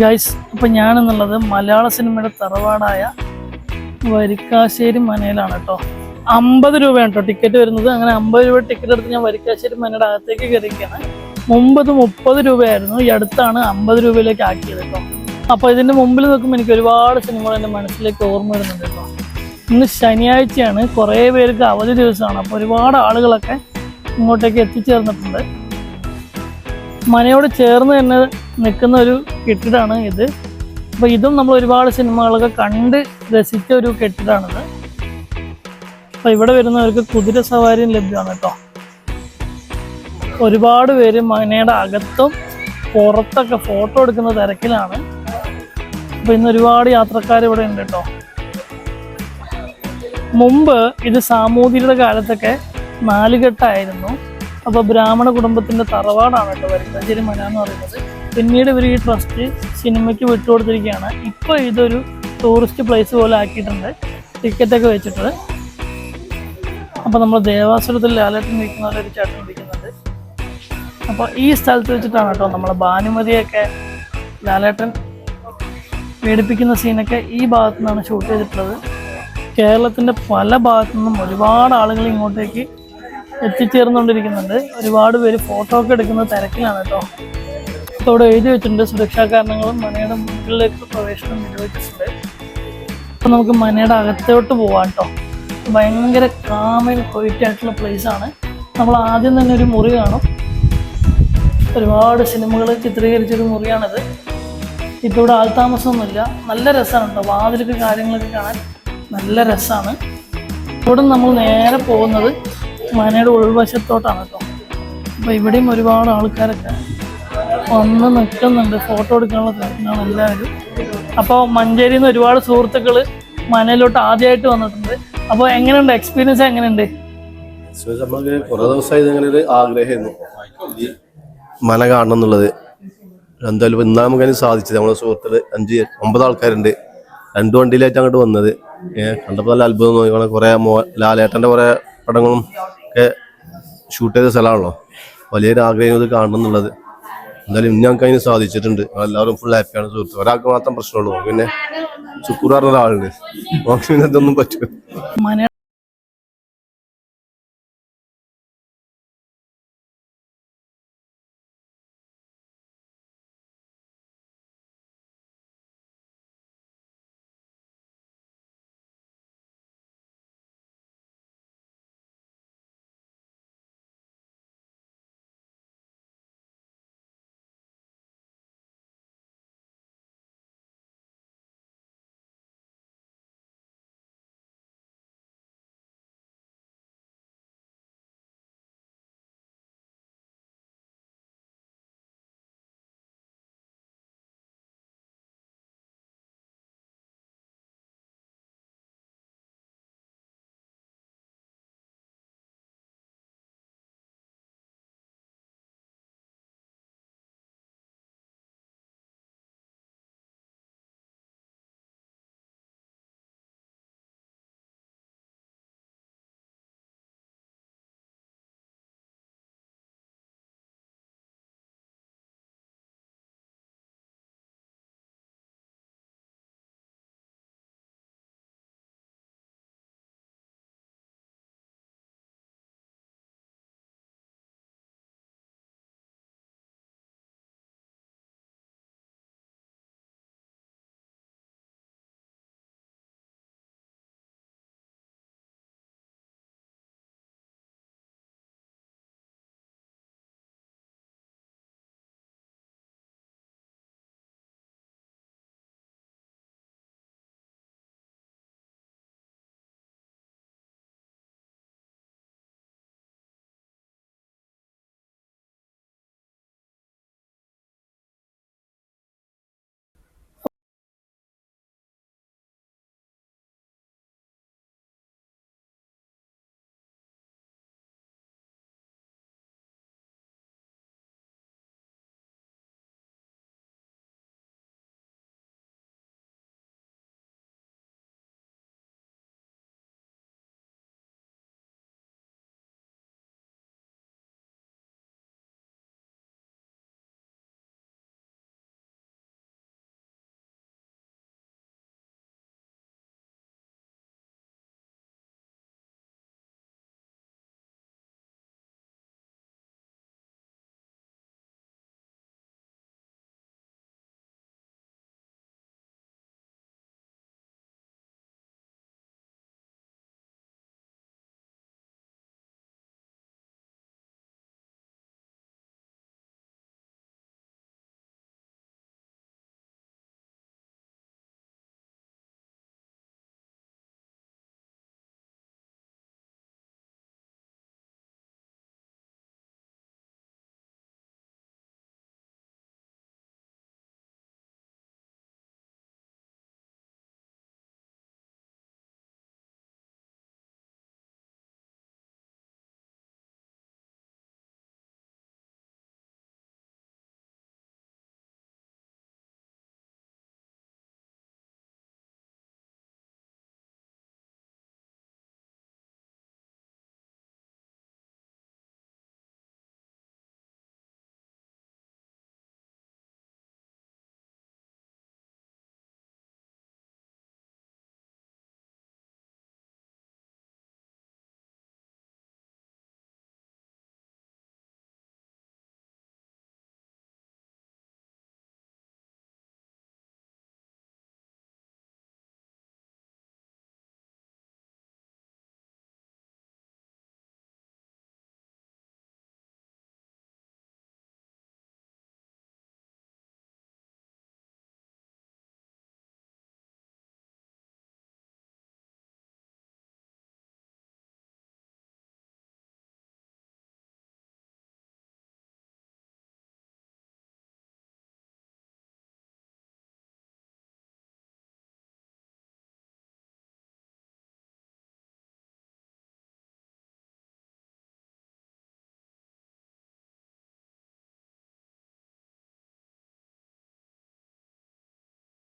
Guys അപ്പം ഞാനെന്നുള്ളത് മലയാള സിനിമയുടെ തറവാടായ വരിക്കാശ്ശേരി മനയിലാണ് കേട്ടോ അമ്പത് രൂപയാണ് കേട്ടോ ടിക്കറ്റ് വരുന്നത്. അങ്ങനെ അമ്പത് രൂപ ടിക്കറ്റ് എടുത്ത് ഞാൻ വരിക്കാശ്ശേരി മനയുടെ അകത്തേക്ക് കയറിയിരിക്കുകയാണ്. മുമ്പ് ഇത് മുപ്പത് രൂപയായിരുന്നു. ഈ അടുത്താണ് അമ്പത് രൂപയിലേക്ക് ആക്കിയത് കേട്ടോ അപ്പോൾ ഇതിന്റെ മുമ്പിൽ നിൽക്കുമ്പോൾ എനിക്ക് ഒരുപാട് സിനിമകൾ എന്റെ മനസ്സിലേക്ക് ഓർമ്മ വരുന്നുണ്ട് കേട്ടോ ഇന്ന് ശനിയാഴ്ചയാണ്. കുറേ പേർക്ക് അവധി ദിവസമാണ്. അപ്പോൾ ഒരുപാട് ആളുകളൊക്കെ ഇങ്ങോട്ടേക്ക് എത്തിച്ചേർന്നിട്ടുണ്ട്. മനയോട് ചേർന്ന് തന്നെ നിൽക്കുന്ന ഒരു കെട്ടിടമാണ് ഇത്. അപ്പോൾ ഇതും നമ്മൾ ഒരുപാട് സിനിമകളൊക്കെ കണ്ട് രസിച്ച ഒരു കെട്ടിടമാണിത് അപ്പോൾ ഇവിടെ വരുന്നവർക്ക് കുതിര സവാരിയും ലഭ്യമാണ് കേട്ടോ. ഒരുപാട് പേര് മനയുടെ അകത്തും പുറത്തൊക്കെ ഫോട്ടോ എടുക്കുന്ന തിരക്കിലാണ്. അപ്പോൾ ഇന്ന് ഒരുപാട് യാത്രക്കാർ ഇവിടെ ഉണ്ട് കേട്ടോ. മുമ്പ് ഇത് സാമൂതിരിയുടെ കാലത്തൊക്കെ നാലുകെട്ടായിരുന്നു അപ്പോൾ ബ്രാഹ്മണ കുടുംബത്തിന്റെ തറവാടാണ് കേട്ടോ വരിക്കാശ്ശേരി മന എന്ന് പറയുന്നത്. പിന്നീട് ഇവർ ഈ ട്രസ്റ്റ് സിനിമയ്ക്ക് വിട്ടുകൊടുത്തിരിക്കുകയാണ്. ഇപ്പോൾ ഇതൊരു ടൂറിസ്റ്റ് പ്ലേസ് പോലെ ആക്കിയിട്ടുണ്ട്. ടിക്കറ്റൊക്കെ വെച്ചിട്ട് അപ്പോൾ നമ്മൾ ദേവാസുരത്തിൽ ലാലേട്ടൻ നിൽക്കുന്ന ഒരു ചേട്ടൻ ഇരിക്കുന്നുണ്ട് അപ്പോൾ ഈ സ്ഥലത്ത് വെച്ചിട്ടാണ് കേട്ടോ നമ്മൾ ഭാനുമതിയൊക്കെ ലാലേട്ടൻ പീഡിപ്പിക്കുന്ന സീനൊക്കെ ഈ ഭാഗത്തു നിന്നാണ് ഷൂട്ട് ചെയ്തിട്ടുള്ളത്. കേരളത്തിന്റെ പല ഭാഗത്തു നിന്നും ഒരുപാട് ആളുകൾ ഇങ്ങോട്ടേക്ക് എത്തിച്ചേർന്നുകൊണ്ടിരിക്കുന്നുണ്ട്. ഒരുപാട് പേര് ഫോട്ടോ ഒക്കെ എടുക്കുന്ന തിരക്കിലാണ് കേട്ടോ. ഇവിടെ എഴുതി വെച്ചിട്ടുണ്ട്. സുരക്ഷാ കാരണങ്ങളും മനയുടെ മുകളിലേക്ക് പ്രവേശനം നിരോധിച്ചിട്ടുണ്ട്. അപ്പം നമുക്ക് മനയുടെ അകത്തോട്ട് പോവാം കേട്ടോ ഭയങ്കര കാമൻ ക്വൈറ്റ് ആയിട്ടുള്ള ആണ്. നമ്മൾ ആദ്യം തന്നെ ഒരു മുറി കാണും. ഒരുപാട് സിനിമകൾ ചിത്രീകരിച്ചൊരു മുറിയാണിത്. ഇപ്പോൾ ഇവിടെ ആൾതാമസമൊന്നുമില്ല. നല്ല രസമാണ് കേട്ടോ വാതിലൊക്കെ കാര്യങ്ങളൊക്കെ കാണാൻ നല്ല രസമാണ്. ഇവിടെ നമ്മൾ നേരെ പോകുന്നത് മനയുടെ ഉൾവശത്തോട്ടാണ് കേട്ടോ അപ്പോൾ ഇവിടെയും ഒരുപാട് ആൾക്കാരൊക്കെ വന്ന് നിൽക്കുന്നുണ്ട്. ഫോട്ടോ എടുക്കാനുള്ള തിരക്കാണ് എല്ലാവരും. അപ്പോൾ മഞ്ചേരിയിൽ നിന്ന് ഒരുപാട് സുഹൃത്തുക്കൾ മനയിലോട്ട് ആദ്യമായിട്ട് വന്നിട്ടുണ്ട്. അപ്പോൾ എങ്ങനെയുണ്ട്? എക്സ്പീരിയൻസ് എങ്ങനെയുണ്ട്? കുറേ ദിവസമായി ഇങ്ങനെ ഒരു ആഗ്രഹമായിരുന്നു. മന കാണണം എന്നുള്ളത്. എന്തായാലും ഇന്നാ സാധിച്ചത്. നമ്മുടെ സുഹൃത്തുക്കൾ അഞ്ച് ഒമ്പത് ആൾക്കാരുണ്ട്. രണ്ട് വണ്ടിയിലായിട്ട് അങ്ങോട്ട് വന്നത്. കണ്ടപ്പോൾ നല്ല അത്ഭുതം കുറേ കുറെ മോ ലാലേട്ടന്റെ കുറെ പടങ്ങളും ഒക്കെ ഷൂട്ട് ചെയ്ത സ്ഥലമാണല്ലോ. വലിയൊരു ആഗ്രഹം ഇത് കാണണം എന്നുള്ളത്. എന്തായാലും ഞങ്ങൾക്ക് അതിന് സാധിച്ചിട്ടുണ്ട്. എല്ലാവരും ഫുൾ ഹാപ്പിയാണ് സുഹൃത്ത് ഒരാൾക്ക് മാത്രം പ്രശ്നമുള്ളൂ. പിന്നെ ശുക്കൂർ പറഞ്ഞ ഒരാളുണ്ട്. ഓക്സിജൻ ഇതൊന്നും പറ്റും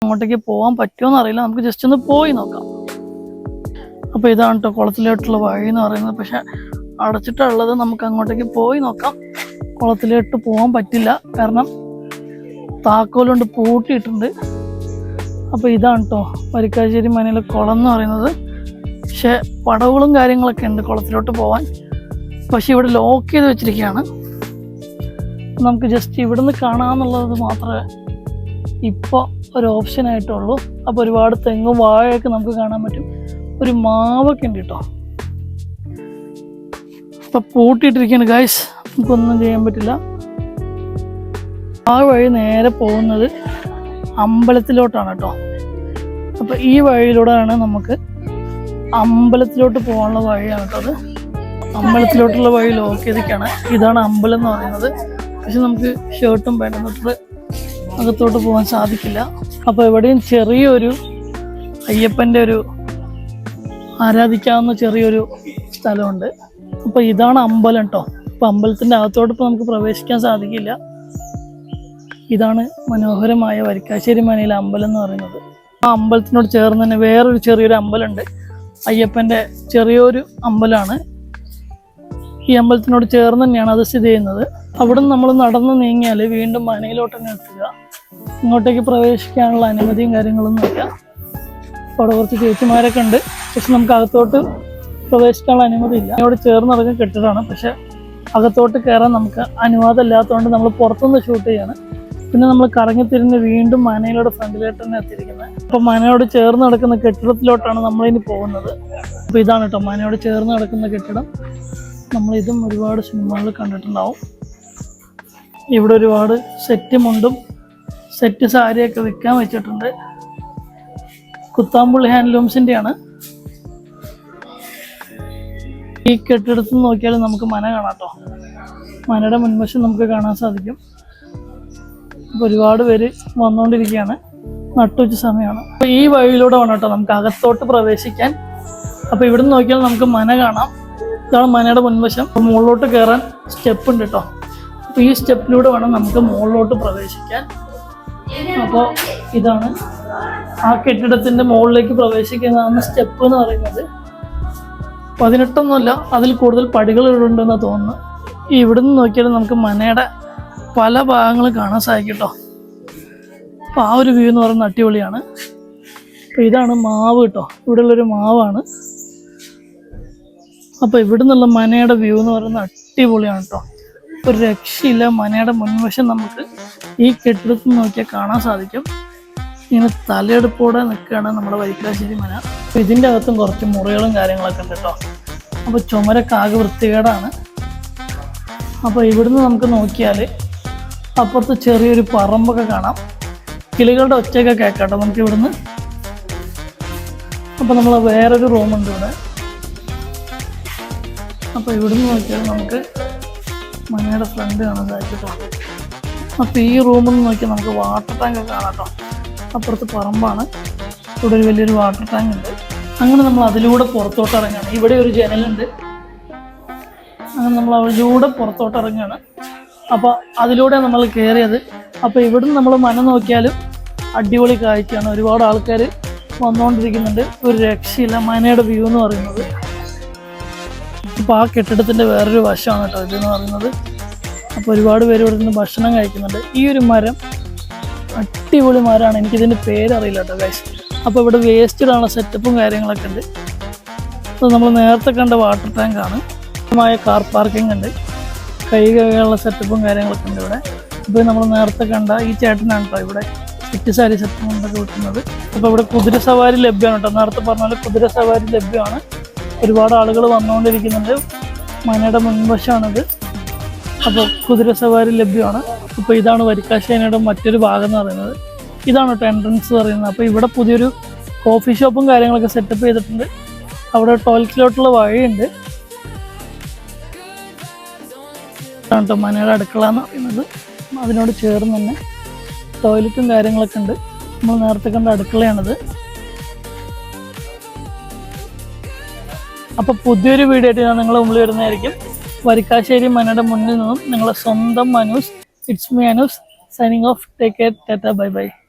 അങ്ങോട്ടേക്ക് പോകാൻ പറ്റുമോ അറിയില്ല. നമുക്ക് ജസ്റ്റ് ഒന്ന് പോയി നോക്കാം. അപ്പോൾ ഇതാണ് കേട്ടോ കുളത്തിലോട്ടുള്ള വഴി എന്ന് പറയുന്നത്. പക്ഷെ അടച്ചിട്ടുള്ളത് നമുക്ക് അങ്ങോട്ടേക്ക് പോയി നോക്കാം. കുളത്തിലോട്ട് പോകാൻ പറ്റില്ല. കാരണം താക്കോലുകൊണ്ട് പൂട്ടിയിട്ടുണ്ട്. അപ്പോൾ ഇതാണ് കേട്ടോ വരിക്കാശ്ശേരി മനയിലെ കുളം എന്ന് പറയുന്നത്. പക്ഷെ പടവുകളും കാര്യങ്ങളൊക്കെ ഉണ്ട് കുളത്തിലോട്ട് പോകാൻ പക്ഷെ ഇവിടെ ലോക്ക് ചെയ്ത് വെച്ചിരിക്കുകയാണ്. നമുക്ക് ജസ്റ്റ് ഇവിടുന്ന് കാണാമെന്നുള്ളത് മാത്രമേ ഇപ്പോൾ ഒരു ഓപ്ഷൻ ആയിട്ടുള്ളൂ. അപ്പോൾ ഒരുപാട് തെങ്ങും വാഴയൊക്കെ നമുക്ക് കാണാൻ പറ്റും. ഒരു മാവൊക്കെ ഉണ്ട് കേട്ടോ. അപ്പം പൂട്ടിയിട്ടിരിക്കുകയാണ് ഗായ്സ് നമുക്കൊന്നും ചെയ്യാൻ പറ്റില്ല. ആ വഴി നേരെ പോകുന്നത് അമ്പലത്തിലോട്ടാണ് കേട്ടോ. അപ്പോൾ ഈ വഴിയിലൂടെയാണ് നമുക്ക് അമ്പലത്തിലോട്ട് പോകാനുള്ള വഴിയാണ് കേട്ടോ അത്. അമ്പലത്തിലോട്ടുള്ള വഴി ലോക്ക് ഇതാണ് അമ്പലം എന്ന് പറയുന്നത്. പക്ഷെ നമുക്ക് ഷർട്ടും പാന്റും തൊട്ട് അകത്തോട്ട് പോകാൻ സാധിക്കില്ല. അപ്പോൾ എവിടെയും ചെറിയൊരു അയ്യപ്പന്റെ ഒരു ആരാധിക്കാവുന്ന ചെറിയൊരു സ്ഥലമുണ്ട്. അപ്പോൾ ഇതാണ് അമ്പലം കേട്ടോ അപ്പോൾ അമ്പലത്തിന്റെ അകത്തോട്ട് ഇപ്പോൾ നമുക്ക് പ്രവേശിക്കാൻ സാധിക്കില്ല. ഇതാണ് മനോഹരമായ വരിക്കാശ്ശേരി മനയിലെ അമ്പലം എന്ന് പറയുന്നത്. ആ അമ്പലത്തിനോട് ചേർന്ന് തന്നെ വേറൊരു ചെറിയൊരു അമ്പലമുണ്ട്. അയ്യപ്പന്റെ ചെറിയൊരു അമ്പലമാണ്. ഈ അമ്പലത്തിനോട് ചേർന്ന് തന്നെയാണ് അത് സ്ഥിതി ചെയ്യുന്നത്. അവിടെ നമ്മൾ നടന്നു നീങ്ങിയാൽ വീണ്ടും മനയിലോട്ട് തന്നെ എത്തുക. ഇങ്ങോട്ടേക്ക് പ്രവേശിക്കാനുള്ള അനുമതിയും കാര്യങ്ങളൊന്നും ഇല്ല. അവിടെ കുറച്ച് ചേച്ചിമാരൊക്കെ ഉണ്ട്. പക്ഷെ നമുക്ക് അകത്തോട്ട് പ്രവേശിക്കാനുള്ള അനുമതി ഇല്ല. അവിടെ ചേർന്ന് നടക്കുന്ന കെട്ടിടമാണ്. പക്ഷെ അകത്തോട്ട് കയറാൻ നമുക്ക് അനുവാദം ഇല്ലാത്തതുകൊണ്ട് നമ്മൾ പുറത്തുനിന്ന് ഷൂട്ട് ചെയ്യാണ്. പിന്നെ നമ്മൾ കറങ്ങി തിരിഞ്ഞ് വീണ്ടും മനയിലൂടെ ഫ്രണ്ടിലോട്ട് തന്നെ എത്തിയിരിക്കുന്നത്. അപ്പോൾ മനയോട് ചേർന്ന് നടക്കുന്ന കെട്ടിടത്തിലോട്ടാണ് നമ്മളിനി പോകുന്നത്. അപ്പോൾ ഇതാണ് കേട്ടോ മനയോട് ചേർന്ന് നടക്കുന്ന കെട്ടിടം. നമ്മളിതും ഒരുപാട് സിനിമകളിൽ കണ്ടിട്ടുണ്ടാവും. ഇവിടെ ഒരുപാട് സെറ്റ് മുണ്ടും സെറ്റ് സാരിയൊക്കെ വിൽക്കാൻ വെച്ചിട്ടുണ്ട്. കുത്താമ്പുള്ളി ഹാൻഡ്ലൂംസിന്റെയാണ് ഈ കെട്ടിടത്തിൽ നിന്ന് നോക്കിയാൽ നമുക്ക് മന കാണാം കേട്ടോ മനയുടെ മുൻവശം നമുക്ക് കാണാൻ സാധിക്കും. അപ്പോൾ ഒരുപാട് പേര് വന്നുകൊണ്ടിരിക്കുകയാണ് നട്ടുച്ച സമയമാണ്. അപ്പോൾ ഈ വഴിയിലൂടെ വേണം കേട്ടോ നമുക്ക് അകത്തോട്ട് പ്രവേശിക്കാൻ. അപ്പോൾ ഇവിടുന്ന് നോക്കിയാൽ നമുക്ക് മന കാണാം. ഇതാണ് മനയുടെ മുൻവശം. മുകളിലോട്ട് കയറാൻ സ്റ്റെപ്പ് ഉണ്ട് കേട്ടോ അപ്പോൾ ഈ സ്റ്റെപ്പിലൂടെ വേണം നമുക്ക് മുകളിലോട്ട് പ്രവേശിക്കാൻ. അപ്പോൾ ഇതാണ് ആ കെട്ടിടത്തിന്റെ മുകളിലേക്ക് പ്രവേശിക്കുന്നതാണ് സ്റ്റെപ്പ് എന്ന് പറയുന്നത്. പതിനെട്ടൊന്നുമല്ല അതിൽ കൂടുതൽ പടികൾ ഇവിടെ ഉണ്ടെന്ന് തോന്നുന്നു ഇവിടെ ഇവിടുന്ന് നോക്കിയാൽ നമുക്ക് മനയുടെ പല ഭാഗങ്ങളും കാണാൻ സാധിക്കും കേട്ടോ. അപ്പോൾ ആ ഒരു വ്യൂ എന്ന് പറയുന്നത് അടിപൊളിയാണ്. അപ്പോൾ ഇതാണ് മാവ് കേട്ടോ. ഇവിടെയുള്ളൊരു മാവാണ്. അപ്പോൾ ഇവിടെ നിന്നുള്ള മനയുടെ വ്യൂ എന്ന് പറയുന്നത് അടിപൊളിയാണ് കേട്ടോ. ഒരു രക്ഷയില്ല. മനയുടെ മുൻവശം നമുക്ക് ഈ കെട്ടിടത്തിൽ നോക്കിയാൽ കാണാൻ സാധിക്കും. ഇങ്ങനെ തലയെടുപ്പോടെ നിൽക്കുകയാണ് നമ്മുടെ വൈക്കാശ്ശേരി മന അപ്പോൾ ഇതിന്റെ അകത്തും കുറച്ച് മുറികളും കാര്യങ്ങളൊക്കെ ഉണ്ട് കേട്ടോ. അപ്പോൾ ചുമരൊക്കെ ആകെ വൃത്തികേടാണ്. അപ്പോൾ ഇവിടുന്ന് നമുക്ക് നോക്കിയാൽ അപ്പുറത്ത് ചെറിയൊരു പറമ്പൊക്കെ കാണാം. കിളികളുടെ ഒച്ചയൊക്കെ കേൾക്കാം നമുക്ക് ഇവിടുന്ന്. അപ്പോൾ നമ്മൾ വേറൊരു റൂമുണ്ട് ഇവിടെ. അപ്പോൾ ഇവിടുന്ന് നോക്കിയാൽ നമുക്ക് മനയുടെ ഫ്രണ്ട് കാണാൻ സാധിച്ചിട്ടുണ്ട് അപ്പോൾ ഈ റൂമിൽ നിന്ന് നോക്കി നമുക്ക് വാട്ടർ ടാങ്ക് ഒക്കെ കാണാം കേട്ടോ അപ്പുറത്ത് പറമ്പാണ്. ഇവിടെ ഒരു വലിയൊരു വാട്ടർ ടാങ്ക് ഉണ്ട്. അങ്ങനെ നമ്മൾ അതിലൂടെ പുറത്തോട്ട് ഇറങ്ങുകയാണ് ഇവിടെ ഒരു ജനലുണ്ട് അങ്ങനെ നമ്മൾ അതിലൂടെ പുറത്തോട്ട് ഇറങ്ങുകയാണ് അപ്പോൾ അതിലൂടെ നമ്മൾ കയറിയത് അപ്പോൾ ഇവിടുന്ന് നമ്മൾ മന നോക്കിയാലും അടിപൊളി കാഴ്ചയാണ്. ഒരുപാട് ആൾക്കാർ വന്നുകൊണ്ടിരിക്കുന്നുണ്ട് ഒരു രക്ഷയില്ല. മനയുടെ വ്യൂ എന്ന് പറയുന്നത്. അപ്പോൾ ആ കെട്ടിടത്തിന്റെ വേറൊരു വശമാണ് കേട്ടോ ഇതെന്ന് പറയുന്നത്. അപ്പോൾ ഒരുപാട് പേര് ഇവിടെ നിന്ന് ഭക്ഷണം കഴിക്കുന്നുണ്ട്. ഈ ഒരു മരം അടിപൊളി മരമാണ്. എനിക്കിതിന്റെ പേരറിയില്ല കേട്ടോ ഗൈസ് അപ്പോൾ ഇവിടെ വേസ്റ്റ് സെറ്റപ്പും കാര്യങ്ങളൊക്കെ ഉണ്ട്. അത് നമ്മൾ നേരത്തെ കണ്ട വാട്ടർ ടാങ്കാണ് മായ കാർ പാർക്കിംഗ് ഉണ്ട്. കൈ കഴുകാനുള്ള സെറ്റപ്പും കാര്യങ്ങളൊക്കെ ഉണ്ട് ഇവിടെ. ഇപ്പോൾ നമ്മൾ നേരത്തെ കണ്ട ഈ ചേട്ടനാണ് കേട്ടോ ഇവിടെ സെറ്റ് സാരി സെറ്റ് കൊണ്ടൊക്കെ വിൽക്കുന്നത് അപ്പോൾ ഇവിടെ കുതിര സവാരി ലഭ്യമാണ് കേട്ടോ. നേരത്തെ പറഞ്ഞ പോലെ കുതിര സവാരി ലഭ്യമാണ്. ഒരുപാട് ആളുകൾ വന്നുകൊണ്ടിരിക്കുന്നുണ്ട് മനയുടെ മുൻവശമാണിത് അപ്പോൾ കുതിര സവാരി ലഭ്യമാണ്. അപ്പോൾ ഇതാണ് വരിക്കാശേനയുടെ മറ്റൊരു ഭാഗം എന്ന് പറയുന്നത്. ഇതാണ് കേട്ടോ എൻട്രൻസ് പറയുന്നത്. അപ്പോൾ ഇവിടെ പുതിയൊരു കോഫി ഷോപ്പും കാര്യങ്ങളൊക്കെ സെറ്റപ്പ് ചെയ്തിട്ടുണ്ട്. അവിടെ ടോയ്ലറ്റിലോട്ടുള്ള വഴിയുണ്ട്. ഇതാണ് കേട്ടോ മനയുടെ അടുക്കള എന്ന് പറയുന്നത്. അതിനോട് ചേർന്ന് തന്നെ ടോയ്ലറ്റും കാര്യങ്ങളൊക്കെ ഉണ്ട്. നമ്മൾ നേരത്തെ കണ്ട അടുക്കളയാണിത്. അപ്പോൾ പുതിയൊരു വീഡിയോ ആയിട്ട് ഞാൻ നിങ്ങളെ മുമ്പിൽ വരുന്നതായിരിക്കും. വരിക്കാശ്ശേരി മനയുടെ മുന്നിൽ നിന്നും നിങ്ങളുടെ സ്വന്തം Manus it's me Anus signing off take care tata bye bye